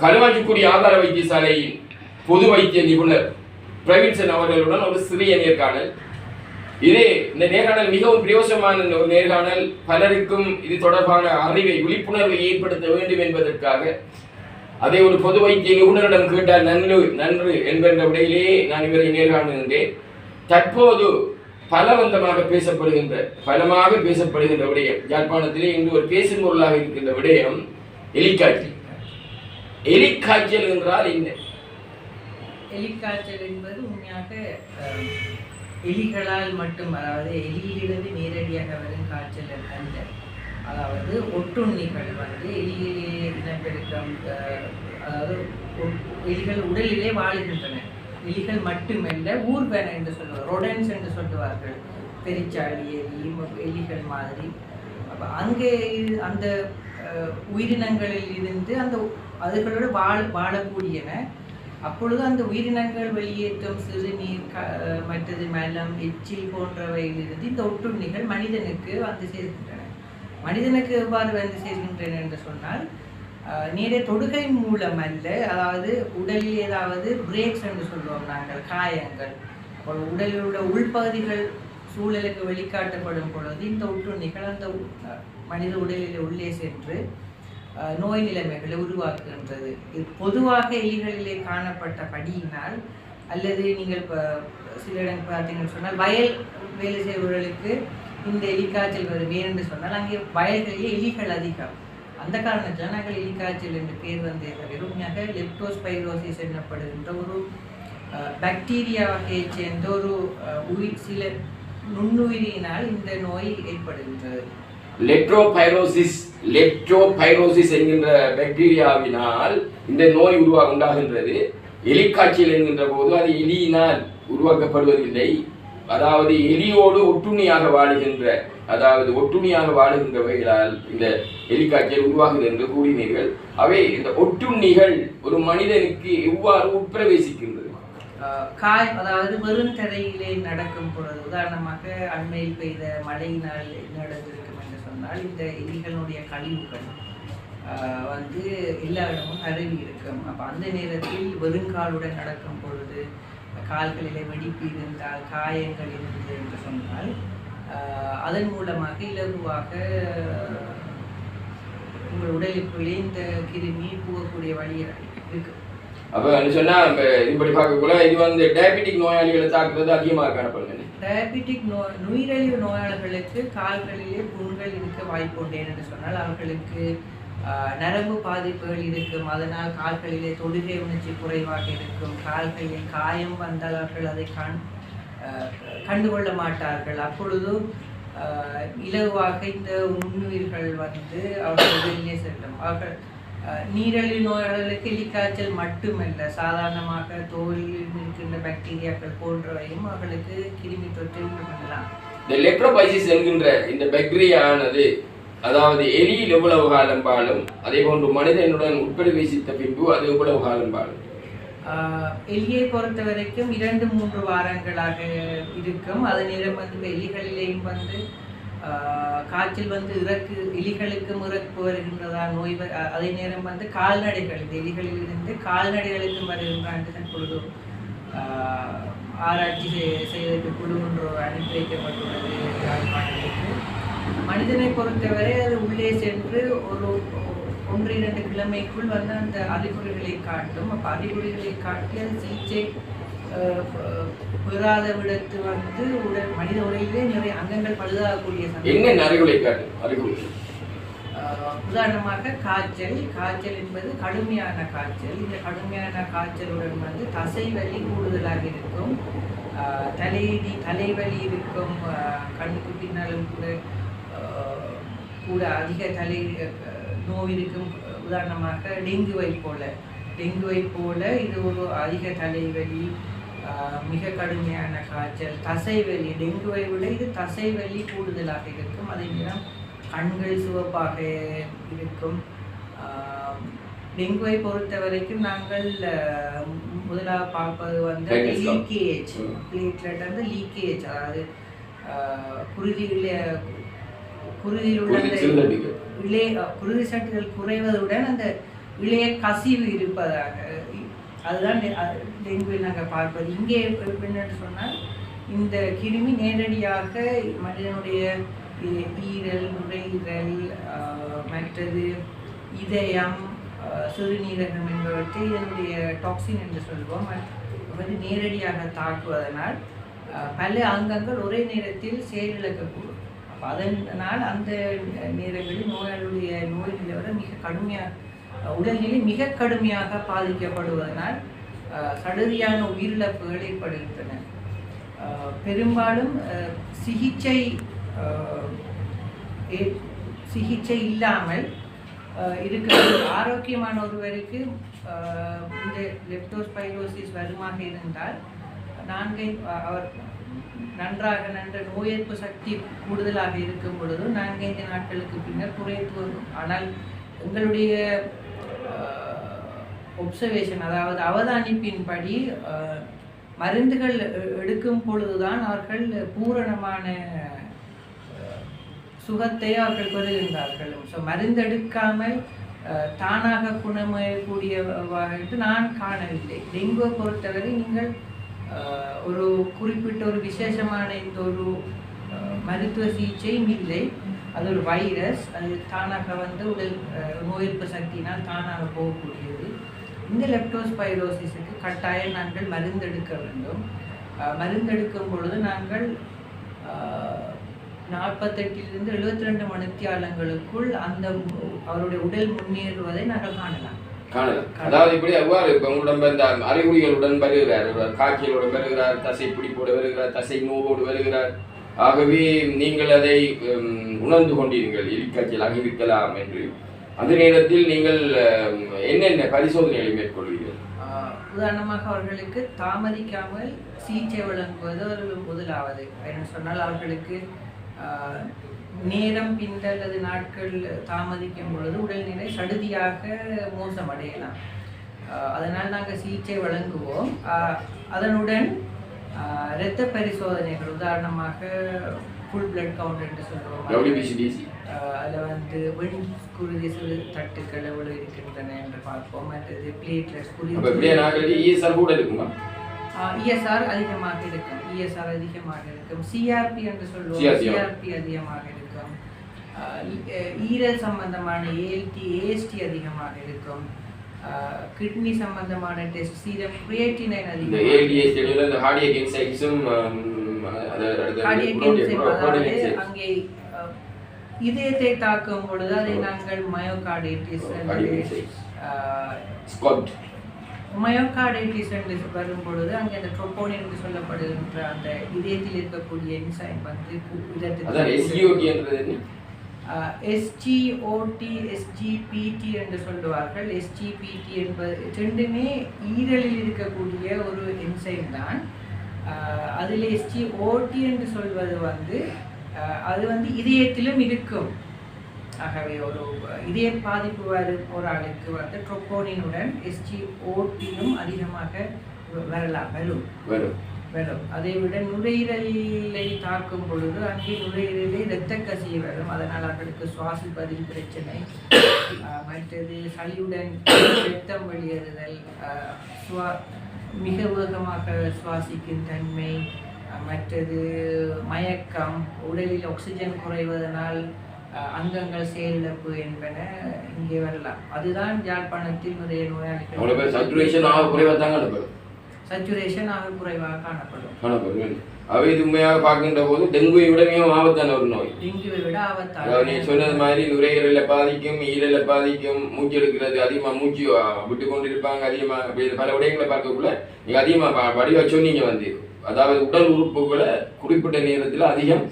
களுவாஞ்சிக்குடி ஆதார வைத்தியசாலையின் பொது வைத்திய நிபுணர் பிரவீன்சன் அவர்களுடன் ஒரு சிறிய நேர்காணல். இது இந்த நேர்காணல் மிகவும் பிரயோசமான ஒரு நேர்காணல். பலருக்கும் இது தொடர்பான அறிவை விழிப்புணர்வை ஏற்படுத்த வேண்டும் என்பதற்காக. அதை ஒரு பொது வைத்திய நிபுணரிடம் கேட்டால் நன்று நன்று என்கின்ற விடையிலேயே நான் இவரை நேர்காணுகின்றேன். தற்போது பலவந்தமாக பேசப்படுகின்ற பலமாக பேசப்படுகின்ற விடயம் யாழ்ப்பாணத்திலே இன்று ஒரு பேசும் பொருளாக இருக்கின்ற விடயம் எலிக்காட்சி எலிக்காய்ச்சல் என்றால் என்ன? எலிக்காய்ச்சல் என்பது உண்மையாக எலிகளால் மட்டும் அதாவது எலியிலிருந்து நேரடியாக வரும் காய்ச்சல் அல்ல. அதாவது ஒட்டுண்ணிகள் வந்து எலியிலே இனப்பெருக்கம் அஹ், அதாவது எலிகள் உடலிலே வாழுகின்றன. எலிகள் மட்டுமல்ல ஊர்வன என்று சொல்லுவார் ரொடன்ஸ் என்று சொல்லுவார்கள். பெரிச்சாளி எலி எலிகள் மாதிரி. அப்போ அங்கே அந்த உயிரினங்களில் இருந்து அந்த அதுகளோடு வாழ வாழக்கூடியன. அப்பொழுது அந்த உயிரினங்கள் வெளியேற்றும் சிறுநீர் க மற்றது மலம் எச்சில் போன்றவையிலிருந்து இந்த ஒட்டுண்ணிகள் மனிதனுக்கு வந்து சேர்கின்றன. மனிதனுக்கு எவ்வாறு வந்து சேர்கின்றன என்று சொன்னால் நீரை தொடுகை மூலம் அல்ல அதாவது உடலில் ஏதாவது பிரேக்ஸ் என்று சொல்லுவோம் நாங்கள் காயங்கள். அப்போ உடலில் உள்ள உள்பகுதிகள் சூழலுக்கு வெளிக்காட்டப்படும் பொழுது இந்த ஒட்டுண்ணிகள் அந்த மனித உடலில் உள்ளே சென்று நோய் நிலைமைகளை உருவாக்குகின்றது. இது பொதுவாக எலிகளிலே காணப்பட்ட படியினால் அல்லது நீங்கள் இப்போ சில இடம் பார்த்தீங்கன்னு சொன்னால் வயல் வேலை செய்பவர்களுக்கு இந்த எலிக்காய்ச்சல் வரும் ஏன் என்று சொன்னால் அங்கே வயல்களிலே எலிகள் அதிகம். அந்த காரணத்தில் நாங்கள் எலிக்காய்ச்சல் என்று பேர் வந்தே தவிர உண்மையாக லெப்டோஸ்பைரோசிஸ் எனப்படுகின்ற ஒரு பாக்டீரியா வகையைச் சேர்ந்த ஒரு உயிர் சில நுண்ணுயிரியினால் இந்த நோய் ஏற்படுகின்றது. லெட்ரோபைரோசிஸ் லெப்டோபைரோசிஸ் என்கின்ற பாக்டீரியாவினால் இந்த நோய் உருவாக உண்டாகின்றது. எலிக்காய்ச்சல் என்கின்ற போது அது எலியினால் உருவாக்கப்படுவதில்லை. அதாவது எலியோடு ஒட்டுண்ணியாக வாழுகின்ற அதாவது ஒட்டுண்ணியாக வாழுகின்றவைகளால் இந்த எலிக்காய்ச்சல் உருவாகுது என்று கூறினீர்கள். அவை இந்த ஒட்டுண்ணிகள் ஒரு மனிதனுக்கு எவ்வாறு உட்பிரவேசிக்கின்றது? ஆஹ் காய் அதாவது வெறும் தரையிலே நடக்கும் பொழுது உதாரணமாக அண்மையில் பெய்த மழையினால் என்ன நடந்திருக்கும் இந்த எலிகளுடைய கழிவுகள் வந்து எல்லா இடமும் பரவி இருக்கும். அப்போ அந்த நேரத்தில் வெறுங்காலுடன் நடக்கும் பொழுது கால்களிலே வெடிப்பு இருந்தால் காயங்கள் இருந்தது என்று சொன்னால் அதன் மூலமாக இலகுவாக உங்கள் உடலுக்குள்ளே இந்த கிருமி போகக்கூடிய வழி இருக்கு. அப்ப சொன்னா இப்ப இப்படி பார்க்கக்குள்ள இது வந்து டயபெட்டிக் நோயாளிகளை தாக்குறது அதிகமாக காணப்படுது டயபெட்டிக் நோய் நுயிரழிவு நோயாளர்களுக்கு கால்களிலே புண்கள் இருக்க வாய்ப்பு உண்டு என்று சொன்னால் அவர்களுக்கு ஆஹ், நரம்பு பாதிப்புகள் இருக்கும். அதனால் கால்களிலே தொடுகை உணர்ச்சி குறைவாக இருக்கும். கால்களில் காயம் வந்தால் அவர்கள் அதை கண் ஆஹ், கண்டுகொள்ள மாட்டார்கள். அப்பொழுது ஆஹ், இலகுவாக இந்த உண்ணுயிர்கள் வந்து அவர்கள் வெளியே செல்லும். அவர்கள் நீரிழிவு நோயாளர்களுக்கு எலிக்காய்ச்சல் மட்டுமல்ல. சாதாரணமாக தோலில் இருக்கின்ற பாக்டீரியாக்கள் போன்றவையும் அவர்களுக்கு கிருமி தொற்றை உண்டு பண்ணலாம். இந்த லெப்ரோபைசிஸ் என்கின்ற இந்த பாக்டீரியா ஆனது அதாவது எலியில் எவ்வளவு காலம் வாழும் அதே போன்று மனிதனுடன் உட்பிரவேசித்த பின்பு அது எவ்வளவு காலம் ஆஹ், எலியை பொறுத்த வரைக்கும் இரண்டு மூன்று வாரங்களாக இருக்கும். அது நேரம் வந்து எலிகளிலேயும் வந்து காய்ச்சல் வந்து இறக்கு எலிகளுக்கும் இறப்பு வருகின்றதா நோய் அதே நேரம் வந்து கால்நடைகள் இந்த எலிகளில் இருந்து கால்நடைகளுக்கும் வருகின்றான் குழு ஆராய்ச்சி செய்- செய்வதற்கு குழு ஒன்று அனுப்பி வைக்கப்பட்டுள்ளது மனிதனை பொறுத்தவரை அது உள்ளே சென்று ஒரு ஒன்று இரண்டு கிழமைக்குள் வந்து அந்த அறிகுறிகளை காட்டும். அப்போ அறிகுறிகளை காட்டி அது சிகிச்சை பெறாத விடத்து வந்து உடல் மனித உடலிலே நிறைய அங்கங்கள் பழுதாகக்கூடிய. என்ன அறிகுறி காட்டும் அறிகுறி உதாரணமாக காய்ச்சல் காய்ச்சல் என்பது கடுமையான காய்ச்சல். இந்த கடுமையான காய்ச்சலுடன் வந்து தசை வலி கூடுதலாக இருக்கும். தலையிடி தலைவலி இருக்கும். கண்ணுக்கு பின்னாலும் கூட கூட அதிக தலை நோய் இருக்கும். உதாரணமாக டெங்குவை போல. டெங்குவை போல இது ஒரு அதிக தலைவலி மிக கடுமையான காய்ச்சல் தசைவலி டெங்குவை விட இது தசைவலி கூடுதலாக இருக்கும் அதே நேரம் கண்கள் சிவப்பாக இருக்கும் டெங்குவை பொறுத்த வரைக்கும் நாங்கள் முதலாக பார்ப்பது வந்து. லீக்கேஜ். பிளேட்லெட் வந்து லீக்கேஜ் அதாவது குருதியில குருதியில் உள்ள. இலே குருதி சட்டுகள் குறைவதுடன் அந்த இளைய கசிவு இருப்பதாக அதுதான் டெங்கு அது நாங்கள் பார்ப்பது இங்கே என்னன்னு சொன்னால் இந்த கிருமி நேரடியாக மனிதனுடைய ஈரல் நுரையீரல் மற்றது இதயம் சிறுநீரகம் என்பவற்றை இதனுடைய டாக்ஸின் என்று சொல்வோம் வந்து நேரடியாக தாக்குவதனால் பல அங்கங்கள் ஒரே நேரத்தில் செயலிழக்கக்கூடும் அப்போ அதனால் அந்த நேரங்களில் நோயாளியுடைய நோய் நிலவரம் மிக கடுமையாக உடல்நிலை மிக கடுமையாக பாதிக்கப்படுவதனால் ஆஹ், சடுதியான உயிரிழப்புகள் ஏற்படுகின்றன பெரும்பாலும் சிகிச்சை சிகிச்சை இல்லாமல் ஆஹ், இருக்கிற ஆரோக்கியமான ஒருவருக்கு ஆஹ், இந்த லெப்டோஸ்பைரோசிஸ் வருமாக இருந்தால் நான்கை அவர் நன்றாக நன்ற நோய் எதிர்ப்பு சக்தி கூடுதலாக இருக்கும் பொழுது நான்கைந்து நாட்களுக்கு பின்னர் குறைத்து வரும். ஆனால் எங்களுடைய ஒப்சர்வேஷன் அதாவது அவதானிப்பின்படி மருந்துகள் எடுக்கும் பொழுதுதான் அவர்கள் பூரணமான சுகத்தை அவர்கள் பெறுகின்றார்கள். ஸோ மருந்தெடுக்காமல் எடுக்காமல் தானாக குணமடையக்கூடியவாக நான் காணவில்லை. டெங்குவை பொறுத்தவரை நீங்கள் ஒரு குறிப்பிட்ட ஒரு விசேஷமான இந்த ஒரு மருத்துவ சிகிச்சையும் இல்லை. அது ஒரு வைரஸ். அது தானாக வந்து உடல் ஆஹ், நோய் எதிர்ப்பு தானாக போகக்கூடியது. இந்த லெப்டோஸ்பைரோசிஸுக்கு கட்டாயம் நாங்கள் மருந்தெடுக்க வேண்டும். மருந்தெடுக்கும் பொழுது நாங்கள் ஆஹ், நாற்பத்தெட்டிலிருந்து எழுபத்தி ரெண்டு மணித்தியாலங்களுக்குள் அந்த அவருடைய உடல் முன்னேறுவதை நாங்கள் காணலாம். காணலாம். அதாவது இப்படி அவ்வாறு இப்போ உங்களிடம் இந்த அறிகுறிகளுடன் வருகிறார் காய்ச்சலுடன் வருகிறார் தசை பிடிப்போடு வருகிறார் தசை நோவோடு வருகிறார் ஆகவே நீங்கள் அதை உணர்ந்து கொண்டீர்கள். எரிக்காய்ச்சலாக இருக்கலாம் என்று. அந்த நேரத்தில் நீங்கள் என்னென்ன பரிசோதனைகளை மேற்கொள்வீர்கள்? உதாரணமாக அவர்களுக்கு தாமதிக்காமல் சிகிச்சை வழங்குவது ஒரு முதலாவது. என்று சொன்னால் அவர்களுக்கு நேரம் பிந்த அல்லது நாட்கள் தாமதிக்கும் பொழுது உடல்நிலை சடுதியாக மோசமடையலாம். அதனால் நாங்கள் சிகிச்சை வழங்குவோம். அதனுடன் இரத்த பரிசோதனைகள் உதாரணமாக ஃபுல் பிளட் கவுண்ட் என்று WBCDC அதில் வந்து வெண் குருதி சிறு தட்டுக்கள் எவ்வளவு இருக்கின்றன என்று பார்ப்போம். மற்றது பிளேட்லெட்ஸ் நாங்கள் இஎஸ்ஆர் இருக்குமா? இஎஸ்ஆர் அதிகமாக இருக்கும். இஎஸ்ஆர் அதிகமாக இருக்கும். சிஆர்பி என்று சொல்லுவோம். சிஆர்பி அதிகமாக இருக்கும். ஈரல் சம்பந்தமான ஏஎல்டி ஏஎஸ்டி அதிகமாக இருக்கும். கிட்னி சம்பந்தமான டெஸ்ட் சீரம் கிரியேட்டினைன் இந்த அதிகமாக ஏடிஎஸ் ஸ்டெடியில் இந்த ஹார்டியக் cardiac enzyme அதாவது அங்கே அஹ், இதயத்தை தாக்கும் பொழுது அதை நாங்கள் மயோகார்டைட்டிஸ் ஸ்காட் மயோகார்டைட்டிஸ் என்று வரும் பொழுது அங்கே அந்த ட்ரோபோனின் என்று சொல்லப்படுகின்ற அந்த இதயத்தில் இருக்கக்கூடிய என்சைம் வந்து என்ன? எஸ்ஜிஓடி எஸ்ஜிபிடி என்று சொல்லுவார்கள். எஸ்ஜிபிடி என்பது ரெண்டுமே ஈரலில் இருக்கக்கூடிய ஒரு என்சைம் தான். ஆஹ் அதில் எஸ்ஜிஓடி என்று சொல்வது வந்து அது வந்து இதயத்திலும் இருக்கும். ஆகவே ஒரு இதய பாதிப்பு வரும் ஒரு ஆளுக்கு வந்து ட்ரோபோனினுடன் எஸ்ஜிஓடியும் அதிகமாக வரலாம் வரும். வரும். வரும் அதை விட நுரையீரலை தாக்கும் பொழுது அங்கே நுரையீரலே இரத்த கசிய வரும் அதனால் அவர்களுக்கு சுவாசிப்பதில் பிரச்சனை. மற்றது சளியுடன் ரத்தம் வெளியேறுதல் சுவா மிக வேகமாக சுவாசிக்கும் தன்மை மற்றது மயக்கம் உடலில் ஆக்சிஜன் குறைவதனால் அங்கங்கள் செயலிழப்பு என்பன இங்கே வரலாம். அதுதான் யாழ்ப்பாணத்தில் நிறைய நோயாளிகள் சச்சுரேஷன் ஆக குறைவாக காணப்படும். காணப்படும் அவை உண்மையாக பார்க்கின்ற போது டெங்குவை விட மிகவும் ஆபத்தான ஒரு நோய். டெங்குவை விட அதாவது நீ சொன்னது ஆபத்தான மாதிரி நுரையீரலை பாதிக்கும் ஈரலை பாதிக்கும் மூச்சு எடுக்கிறது அதிகமா மூச்சு விட்டு கொண்டு இருப்பாங்க அதிகமா இப்படி பல விடயங்களை பார்க்கக்குள்ள நீங்க அதிகமா ப- வடிவா சொன்னீங்க வந்து. அதாவது உடல் உறுப்புகளை குறிப்பிட்ட நேரத்தில் அதிகம்.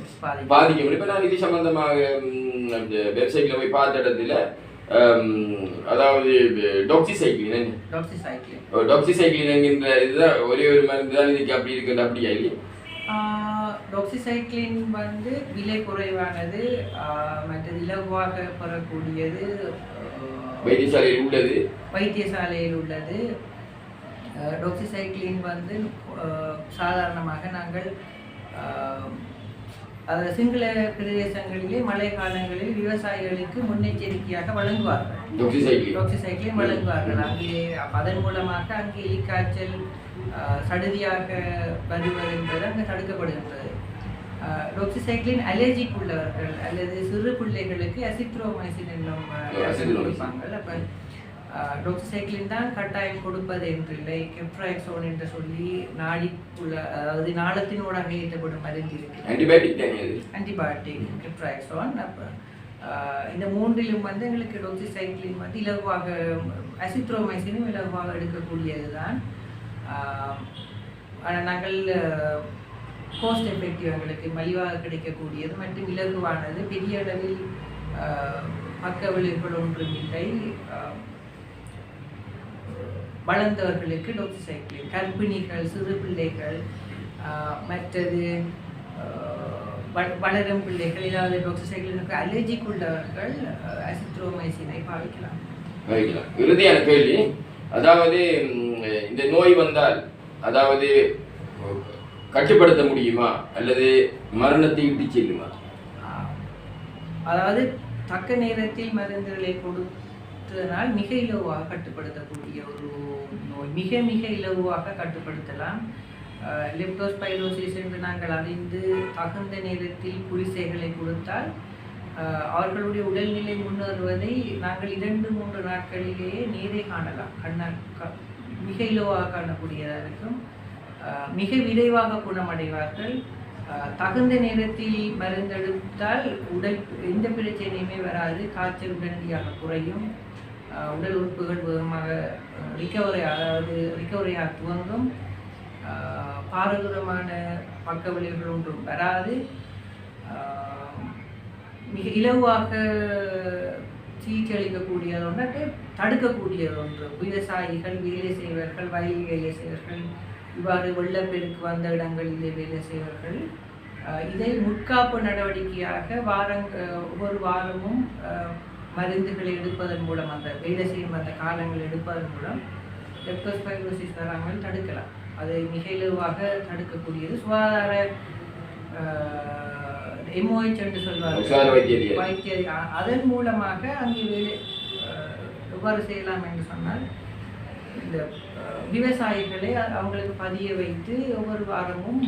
பாதிக்கும். இப்ப நான் இது சம்பந்தமாக வெப்சைட்ல போய் பார்த்த இடத்துல அதாவது டாக்ஸிசைக்ளின் டாக்ஸிசைக்ளின் டாக்ஸிசைக்ளின் என்கின்ற இதுதான் ஒரே ஒரு மருந்து தான் இதுக்கு அப்படி இருக்குது அப்படியா இல்லையா? டாக்ஸிசைக்ளின் வந்து விலை குறைவானது ஆஹ் மற்றது இலகுவாக பெறக்கூடியது வைத்தியசாலையில் உள்ளது? வைத்தியசாலையில் உள்ளது. டாக்ஸிசைக்ளின் வந்து சாதாரணமாக நாங்கள் அஹ், சிங்கள பிரதேசங்களிலே மழை காலங்களில் விவசாயிகளுக்கு முன்னெச்சரிக்கையாக வழங்குவார்கள். டாக்ஸிசைக்ளின் வழங்குவார்கள். அங்கே அதன் மூலமாக அங்கே எலிக்காய்ச்சல் அஹ், சடுதியாக வருவது என்பது அங்கே தடுக்கப்படுகின்றது. டாக்ஸிசைக்ளின் அலர்ஜிக் உள்ளவர்கள் அல்லது சிறு பிள்ளைகளுக்கு அசித்ரோமைசின் என்னும் அஹ், Azithromycin. கொடுப்பாங்க. அப்போ டாக்ஸிசைக்ளின் தான் கட்டாயம் கொடுப்பது என்றில்லை. கெப்ராக்சோன் என்று சொல்லி நாடிக்குள்ள அதாவது நாளத்தினூடாக ஏற்றப்படும் மருந்து இருக்கு ஆன்டிபயோட்டிக் ஆன்டிபயோட்டிக் கெப்ராக்சோன். அப்போ இந்த மூன்றிலும் வந்து எங்களுக்கு டோக்சிசைக்ளின் வந்து இலகுவாக அசித்ரோமைசினும் இலகுவாக எடுக்கக்கூடியது தான் ஆனால் நாங்கள் கோஸ்ட் எஃபெக்டிவ் எங்களுக்கு மலிவாக கிடைக்கக்கூடியது. மற்றும் இலகுவானது பெரிய அளவில் பக்க விளைவுகள் ஒன்றும் இல்லை. வளர்ந்தவர்களுக்கு டோக்சிசைக்ளின் கர்ப்பிணிகள் சிறு பிள்ளைகள் மற்றது வளரும் பிள்ளைகள் ஏதாவது டோக்சிசைக்ளினுக்கு அலர்ஜிக் உள்ளவர்கள் அசித்ரோமைசினை பாவிக்கலாம். வைக்கலாம் இறுதியான கேள்வி. அதாவது இந்த நோய் வந்தால் அதாவது கட்டுப்படுத்த முடியுமா? அல்லது மரணத்தை இட்டு செல்லுமா? அதாவது தக்க நேரத்தில் மருந்துகளை கொடுத்ததனால் மிக இலகுவாக கட்டுப்படுத்தக்கூடிய ஒரு மிக மிக இலகுவாக கட்டுப்படுத்தலாம். லிப்டோஸ்பைலோசிஸ் என்று நாங்கள் அறிந்து தகுந்த நேரத்தில் குறிசைகளை கொடுத்தால் அவர்களுடைய உடல்நிலை முன்னேறுவதை நாங்கள் இரண்டு மூன்று நாட்களிலேயே நேரே காணலாம். கண்ணால் மிக இலவாக காணக்கூடியதாக இருக்கும். மிக விரைவாக குணமடைவார்கள். தகுந்த நேரத்தில் மருந்தெடுத்தால் உடல் எந்த பிரச்சனையுமே வராது. காய்ச்சல் உடனடியாக குறையும். உடல் உறுப்புகள் வேகமாக ரிகவரி அதாவது ரிகவரியாக துவங்கும். பாரதூரமான பக்க விளைவுகள் ஒன்றும் வராது. மிக இலவாக சிகிச்சை அளிக்கக்கூடியது ஒன்று தடுக்கக்கூடியது ஒன்று. விவசாயிகள் வேலை செய்வர்கள் வயலில் வேலை செய்வர்கள் இவ்வாறு வெள்ளப்பெருக்கு வந்த இடங்களிலே வேலை செய்வர்கள் இதை முற்காப்பு நடவடிக்கையாக வாரங் ஒவ்வொரு வாரமும் மருந்துகளை எடுப்பதன் மூலம் அந்த வேலை செய்யும் அந்த காலங்கள் எடுப்பதன் மூலம் லெப்டோஸ்பைரோசிஸ் வராமல் தடுக்கலாம். அதை மிக இலவாக தடுக்கக்கூடியது சுகாதார எம்ஓஹெச் என்று சொல்வார்கள். வைத்திய அதன் மூலமாக அங்கே வேலை எவ்வாறு செய்யலாம் என்று சொன்னால் இந்த விவசாயிகளை அவங்களுக்கு பதிய வைத்து ஒவ்வொரு வாரமும்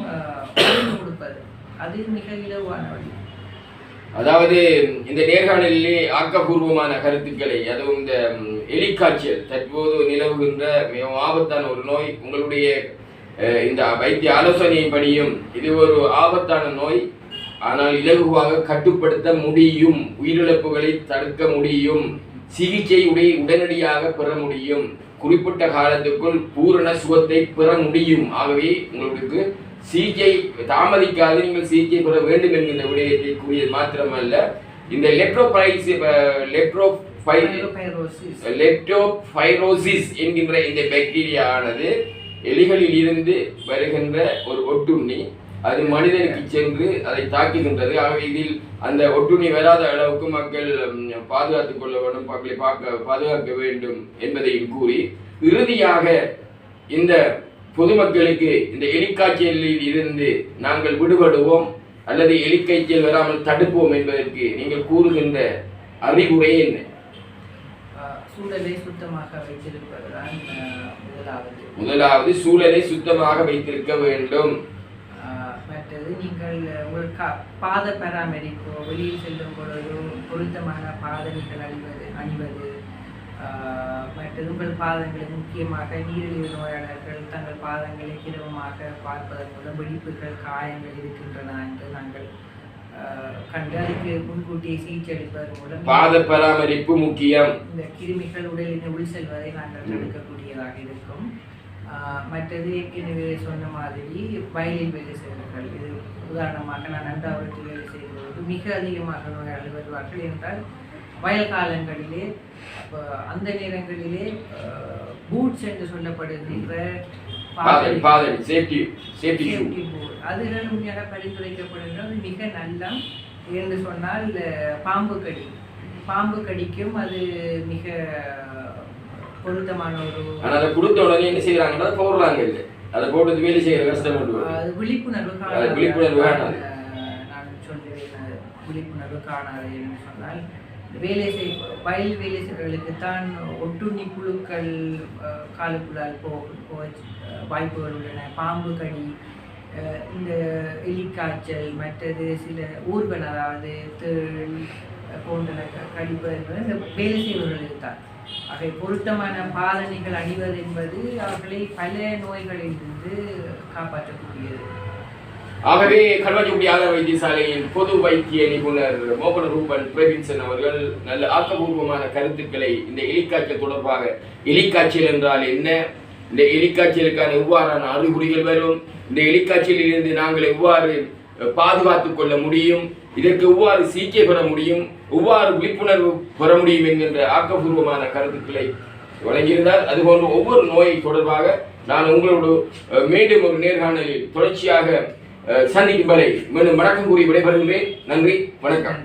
கொடுப்பது. அது மிக இலவான வழி. அதாவது இந்த நேர்காணலிலே ஆக்கப்பூர்வமான கருத்துக்களை அதுவும் இந்த எலிக்காய்ச்சல் தற்போது நிலவுகின்ற மிகவும் ஆபத்தான ஒரு நோய் உங்களுடைய இந்த வைத்திய ஆலோசனையின்படியும் இது ஒரு ஆபத்தான நோய். ஆனால் இலகுவாக கட்டுப்படுத்த முடியும் உயிரிழப்புகளை தடுக்க முடியும் சிகிச்சை உடைய உடனடியாக பெற முடியும். குறிப்பிட்ட காலத்துக்குள் பூரண சுகத்தை பெற முடியும். ஆகவே உங்களுக்கு சிகிச்சை தாமதிக்காது நீங்கள் சிகிச்சை பெற வேண்டும் என்கின்ற விடயத்தை கூறியது மாத்திரமல்ல. இந்த லெப்டோபைஸ் லெப்டோபை பைரோசிஸ் லெப்டோபைரோசிஸ் என்கின்ற இந்த பாக்டீரியா ஆனது எலிகளில் இருந்து வருகின்ற ஒரு ஒட்டுண்ணி அது மனிதனுக்கு சென்று அதை தாக்குகின்றது. ஆகவே இதில் அந்த ஒட்டுண்ணி வராத அளவுக்கு மக்கள் பாதுகாத்துக் கொள்ள வேண்டும் மக்களை பார்க்க பாதுகாக்க வேண்டும் என்பதையும் கூறி இறுதியாக இந்த பொதுமக்களுக்கு இந்த எலிக்காய்ச்சலில் இருந்து நாங்கள் விடுபடுவோம் அல்லது எலிக்காய்ச்சல் வராமல் தடுப்போம் என்பதற்கு நீங்கள் கூறுகின்ற அறிவுரை என்ன? சூழலை சுத்தமாக வைத்திருப்பதுதான் முதலாவது. முதலாவது சூழலை சுத்தமாக வைத்திருக்க வேண்டும். மற்றது நீங்கள் உங்கள் கா பாத பராமரிப்பு வெளியில் செல்லும் பொழுது பொருத்தமான பாதணிகள் அணிவது அணிவது மற்றது உங்கள் பாதங்களை முக்கியமாக நீரிழிவு நோயாளர்கள் தங்கள் பாதங்களை கிரமமாக பார்ப்பதன் மூலம் வெடிப்புகள் காயங்கள் இருக்கின்றன என்று நாங்கள் கண்டு அதுக்கு முன்கூட்டியே சிகிச்சை அளிப்பதன் மூலம் பாத பராமரிப்பு முக்கியம். இந்த கிருமிகள் உடலின் உள் செல்வதை நாங்கள் தடுக்கக்கூடியதாக இருக்கும். ஆஹ் மற்றது ஏற்கனவே சொன்ன மாதிரி வயலில் வேலை செய்வர்கள் இது உதாரணமாக நான் நன்றாவரத்தில் வேலை செய்யும்போது மிக அதிகமாக நோயாளர்கள் வருவார்கள் என்றால் வயல் காலங்களிலே அப்போ அந்த நேரங்களிலே பூட்ஸ் என்று சொல்லப்படுகின்ற. அதுகள் உண்மையாக பரிந்துரைக்கப்படுகிறது மிக நல்லம் என்று சொன்னால் பாம்பு கடி பாம்பு கடிக்கும் அது மிக பொருத்தமான ஒரு அதை கொடுத்த உடனே என்ன செய்யறாங்கன்னா போடுறாங்க இல்லை அதை போட்டு வேலை செய்யற கஷ்டம். அது விழிப்புணர்வு விழிப்புணர்வு. அஹ், நான் விழிப்புணர்வு காணாது என்று சொன்னால் வேலை செய் வயல் வேலை செய்வர்களுக்கு தான் ஒட்டுண்ணி புழுக்கள் காலுக்குள்ளால் போ வாய்ப்புகள் உள்ளன. பாம்பு கடி இந்த எலிக்காய்ச்சல் மற்றது சில ஊர்வன அதாவது தேள் போன்ற க- என்பது இந்த வேலை செய்பவர்களுக்கு தான். அவை பொருத்தமான பாதனைகள் அணிவது என்பது அவர்களை பல நோய்களிலிருந்து காப்பாற்றக்கூடியது. ஆகவே கல்வாஞ்சிக்குடி ஆதார வைத்தியசாலையின் பொது வைத்திய நிபுணர் மோகன ரூபன் பிரவீன்சன் அவர்கள் நல்ல ஆக்கப்பூர்வமான கருத்துக்களை இந்த எலிக்காய்ச்சல் தொடர்பாக எலிக்காய்ச்சல் என்றால் என்ன? இந்த எலிக்காய்ச்சலுக்கான எவ்வாறான அறிகுறிகள் வரும்? இந்த எலிக்காய்ச்சலிலிருந்து நாங்கள் எவ்வாறு பாதுகாத்துக் கொள்ள முடியும்? இதற்கு எவ்வாறு சிகிச்சை பெற முடியும்? எவ்வாறு விழிப்புணர்வு பெற முடியும் என்கின்ற ஆக்கப்பூர்வமான கருத்துக்களை வழங்கியிருந்தார். அதுபோன்று ஒவ்வொரு நோயை தொடர்பாக நான் உங்களோடு மீண்டும் ஒரு நேர்காணலில் தொடர்ச்சியாக சந்திக்கும் வரை மீண்டும் வணக்கம் கூறி விடைபெறுகிறேன். நன்றி வணக்கம்.